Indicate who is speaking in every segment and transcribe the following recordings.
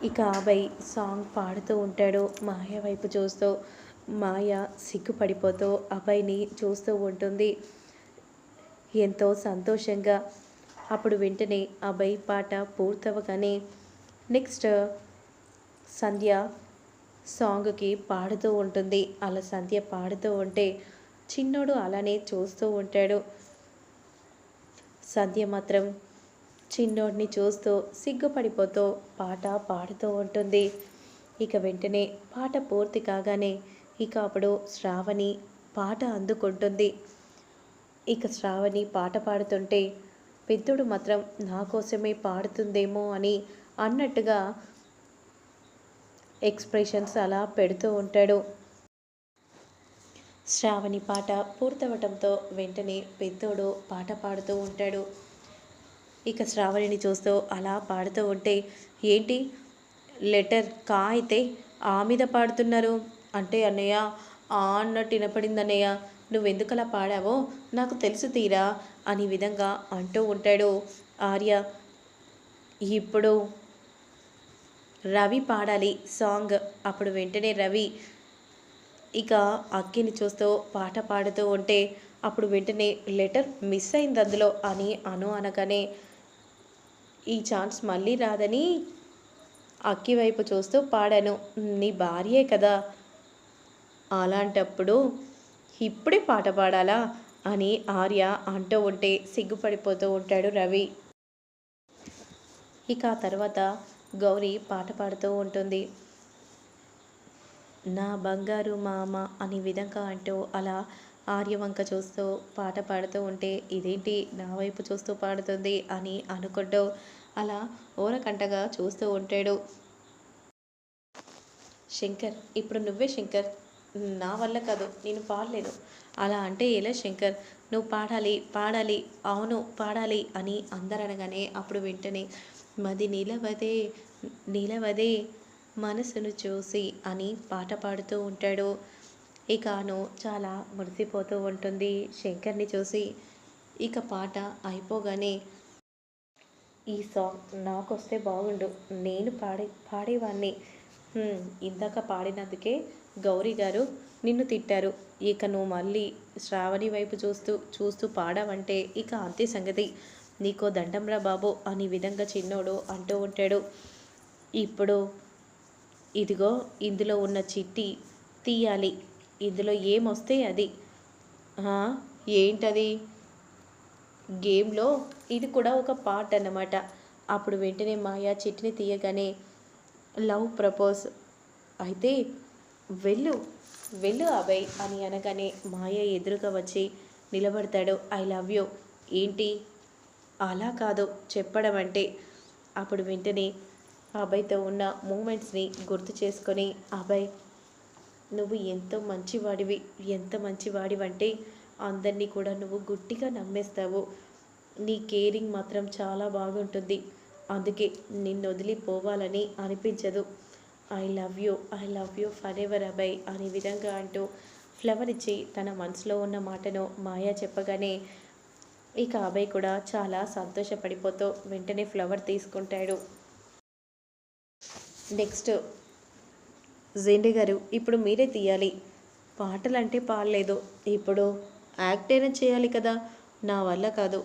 Speaker 1: ఇక అభయ్ సాంగ్ పాడుతూ ఉంటాడు. మాయ వైపు చూస్తూ మాయ సిగ్గుపడిపోతూ అభయ్ని చూస్తూ ఉంటుంది. ఎంతో సంతోషంగా. అప్పుడు వెంటనే అభయ్ పాట పూర్తవగానే నెక్స్ట్ సంధ్య సాంగ్కి పాడుతూ ఉంటుంది. అలా సంధ్య పాడుతూ ఉంటే చిన్నోడు అలానే చూస్తూ ఉంటాడు. సంధ్య మాత్రం చిన్నోడిని చూస్తూ సిగ్గుపడిపోతూ పాట పాడుతూ ఉంటుంది. ఇక వెంటనే పాట పూర్తి కాగానే ఇక అప్పుడు శ్రావణి పాట అందుకుంటుంది. ఇక శ్రావణి పాట పాడుతుంటే పెద్దోడు మాత్రం నా కోసమే పాడుతుందేమో అని అన్నట్టుగా ఎక్స్ప్రెషన్స్ అలా పెడుతూ ఉంటాడు. శ్రావణి పాట పూర్తవటంతో వెంటనే పెద్దోడు పాట పాడుతూ ఉంటాడు. ఇక శ్రావణిని చూస్తూ అలా పాడుతూ ఉంటే ఏంటి? లెటర్ కా అయితే? ఆ మీద పాడుతున్నారు. అంటే అన్నయ్య ఆ అన్నట్టు వినపడింది అన్నయ్య. నువ్వెందుకు అలా పాడావో? నాకు తెలుసు తీరా అని విధంగా అంటూ ఉంటాడు ఆర్య. ఇప్పుడు రవి పాడాలి సాంగ్. అప్పుడు వెంటనే రవి ఇక అక్కిని చూస్తూ పాట పాడుతూ ఉంటే అప్పుడు వెంటనే లెటర్ మిస్ అయింది అందులో అని అను అనగానే ఈ ఛాన్స్ మళ్ళీ రాదని అక్కి వైపు చూస్తూ పాడాను నీ భార్యే కదా అలాంటప్పుడు ఇప్పుడే పాట పాడాలా? అని ఆర్య అంటూ ఉంటే సిగ్గుపడిపోతూ ఉంటాడు రవి. ఇక ఆ తర్వాత గౌరీ పాట పాడుతూ ఉంటుంది. నా బంగారు మామ అనే విధంగా అంటూ అలా ఆర్యవంక చూస్తూ పాట పాడుతూ ఉంటే ఇదేంటి నా వైపు చూస్తూ పాడుతుంది అని అనుకుంటూ అలా ఓరకంటగా చూస్తూ ఉంటాడు. శంకర్ ఇప్పుడు నువ్వే శంకర్. నా వల్ల కాదు నేను పాడలేను అలా అంటే ఎలా శంకర్? నువ్వు పాడాలి పాడాలి అవును పాడాలి అని అందరు అనగానే అప్పుడు వెంటనే మది నిలవదే నిలవదే మనసును చూసి అని పాట పాడుతూ ఉంటాడు. ఇక చాలా మురిసిపోతూ ఉంటుంది శంకర్ని చూసి. ఇక పాట అయిపోగానే ఈ సాంగ్ నాకు వస్తే బాగుండు. నేను పాడే పాడేవాడిని ఇందాక పాడినందుకే గౌరీ గారు నిన్ను తిట్టారు. ఇక నువ్వు మళ్ళీ శ్రావణి వైపు చూస్తూ చూస్తూ పాడావంటే ఇక అంతే సంగతి. నీకో దండంరా బాబు అని విధంగా చిన్నోడు అంటూ ఉంటాడు. ఇప్పుడు ఇదిగో ఇందులో ఉన్న చిట్టి తీయాలి. ఇందులో ఏమొస్తే అది? ఏంటది? గేమ్లో ఇది కూడా ఒక పార్ట్ అన్నమాట. అప్పుడు వెంటనే మాయా చిట్టిని తీయగానే లవ్ ప్రపోజ్. అయితే వెళ్ళు వెళ్ళు అభయ్ అని అనగానే మాయ ఎదురుగా వచ్చి నిలబడతాడు. I love you. ఏంటి? అలా కాదు చెప్పడం అంటే. అప్పుడు వెంటనే అభయ్తో ఉన్న మూమెంట్స్ని గుర్తు చేసుకొని అభయ్ నువ్వు ఎంతో మంచివాడివి ఎంత మంచివాడివంటే అందరినీ కూడా నువ్వు గుట్టిగా నమ్మేస్తావు. నీ కేరింగ్ మాత్రం చాలా బాగుంటుంది. అందుకే నిన్ను వదిలిపోవాలని అనిపించదు. I love you I love you forever అబై అనే విధంగా అంటూ ఫ్లవర్ ఇచ్చి తన మనసులో ఉన్న మాటను మాయా చెప్పగానే ఇక అభయ్ కూడా చాలా సంతోషపడిపోతూ వెంటనే ఫ్లవర్ తీసుకుంటాడు. నెక్స్ట్ జెండే గారు ఇప్పుడు మీరే తీయాలి. పాటలంటే పాడలేదు. ఇప్పుడు యాక్ట్ అయినా చేయాలి కదా. నా వల్ల కాదు.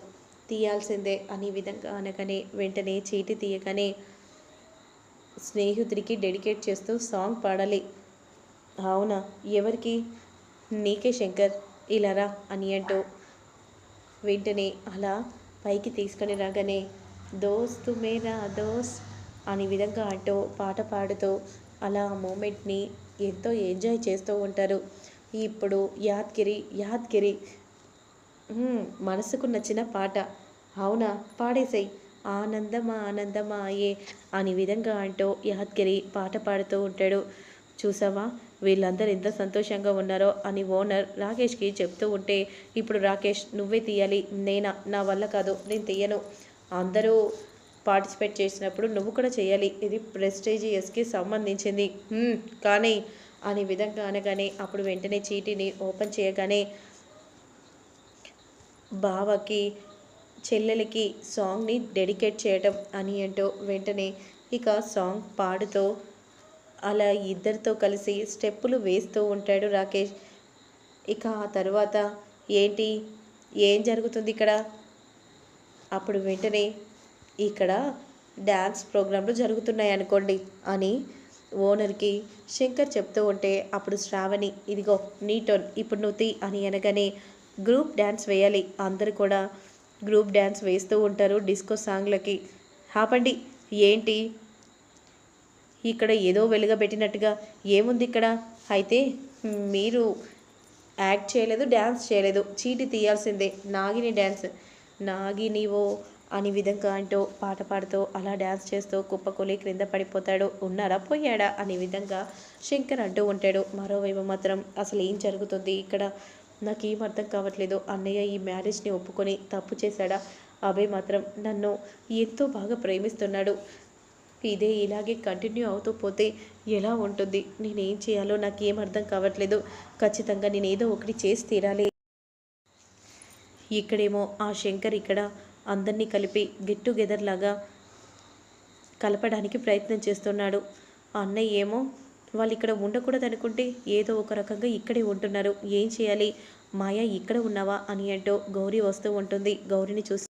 Speaker 1: తీయాల్సిందే అనే విధంగా అనగానే వెంటనే చీటి తీయగానే స్నేహితుడికి డెడికేట్ చేస్తూ సాంగ్ పాడాలి. అవునా? ఎవరికి? నీకే శంకర్. ఇలారా అని అంటూ వెంటనే అలా పైకి తీసుకొని రాగానే దోస్తు మేరా దోస్ అనే విధంగా అంటూ పాట పాడుతూ అలా ఆ మూమెంట్ని ఎంతో ఎంజాయ్ చేస్తూ ఉంటారు. ఇప్పుడు యాద్గిరి యాద్గిరి మనసుకు నచ్చిన పాట. అవునా? పాడేసేయ్. ఆనందమా ఆనందమా అయ్యే అని విధంగా అంటూ యాద్గిరి పాట పాడుతూ ఉంటాడు. చూసావా? వీళ్ళందరూ ఎంత సంతోషంగా ఉన్నారో అని ఓనర్ రాకేష్కి చెప్తూ ఉంటే ఇప్పుడు రాకేష్ నువ్వే తీయాలి. నేనా? నా వల్ల కాదు. నేను తీయను. అందరూ పార్టిసిపేట్ చేసినప్పుడు నువ్వు కూడా చేయాలి. ఇది ప్రెస్టేజియస్కి సంబంధించింది. కానీ అనే విధంగా అనగానే అప్పుడు వెంటనే చీటీని ఓపెన్ చేయగానే బావకి చెల్లెలకి సాంగ్ని డెడికేట్ చేయటం అని అంటూ వెంటనే ఇక సాంగ్ పాడుతూ అలా ఇద్దరితో కలిసి స్టెప్పులు వేస్తూ ఉంటాడు రాకేష్. ఇక ఆ తర్వాత ఏంటి? ఏం జరుగుతుంది ఇక్కడ? అప్పుడు వెంటనే ఇక్కడ డ్యాన్స్ ప్రోగ్రాంలు జరుగుతున్నాయి అనుకోండి అని ఓనర్కి శంకర్ చెప్తూ ఉంటే అప్పుడు శ్రావణి ఇదిగో నీ టర్న్ ఇప్పుడు నువ్వు తీ అని అనగానే గ్రూప్ డ్యాన్స్ వేయాలి. అందరూ కూడా గ్రూప్ డ్యాన్స్ వేస్తూ ఉంటారు డిస్కో సాంగ్లకి. ఆపండి. ఏంటి? ఇక్కడ ఏదో వెలుగబెట్టినట్టుగా ఏముంది ఇక్కడ? అయితే మీరు యాక్ట్ చేయలేదు డ్యాన్స్ చేయలేదు. చీటి తీయాల్సిందే. నాగిని డ్యాన్స్ నాగినివో అని విధంగా అంటూ పాట పాడుతూ అలా డ్యాన్స్ చేస్తూ కుప్పకూలి క్రింద పడిపోతాడు. ఉన్నారా పోయాడా అనే విధంగా శంకర్ అంటూ ఉంటాడు. మరోవైపు మాత్రం అసలు ఏం జరుగుతుంది? ఇక్కడ నాకేం అర్థం కావట్లేదు. అన్నయ్య ఈ మ్యారేజ్ని ఒప్పుకొని తప్పు చేశాడా? అభయ్ మాత్రం నన్ను ఎంతో బాగా ప్రేమిస్తున్నాడు. ఇదే ఇలాగే కంటిన్యూ అవుతూ పోతే ఎలా ఉంటుంది? నేనేం చేయాలో నాకేం అర్థం కావట్లేదు. ఖచ్చితంగా నేను ఏదో ఒకటి చేసి తీరాలి. ఇక్కడేమో ఆ శంకర్ ఇక్కడ అందరినీ కలిపి గెట్ టుగెదర్ లాగా కలపడానికి ప్రయత్నం చేస్తున్నాడు. అన్నయ్య ఏమో వాళ్ళు ఇక్కడ ఉండకూడదు అనుకుంటే ఏదో ఒక రకంగా ఇక్కడే ఉంటున్నారు. ఏం చేయాలి? మాయా ఇక్కడ ఉన్నావా? అని అంటూ గౌరీ వస్తూ ఉంటుంది. గౌరీని చూసి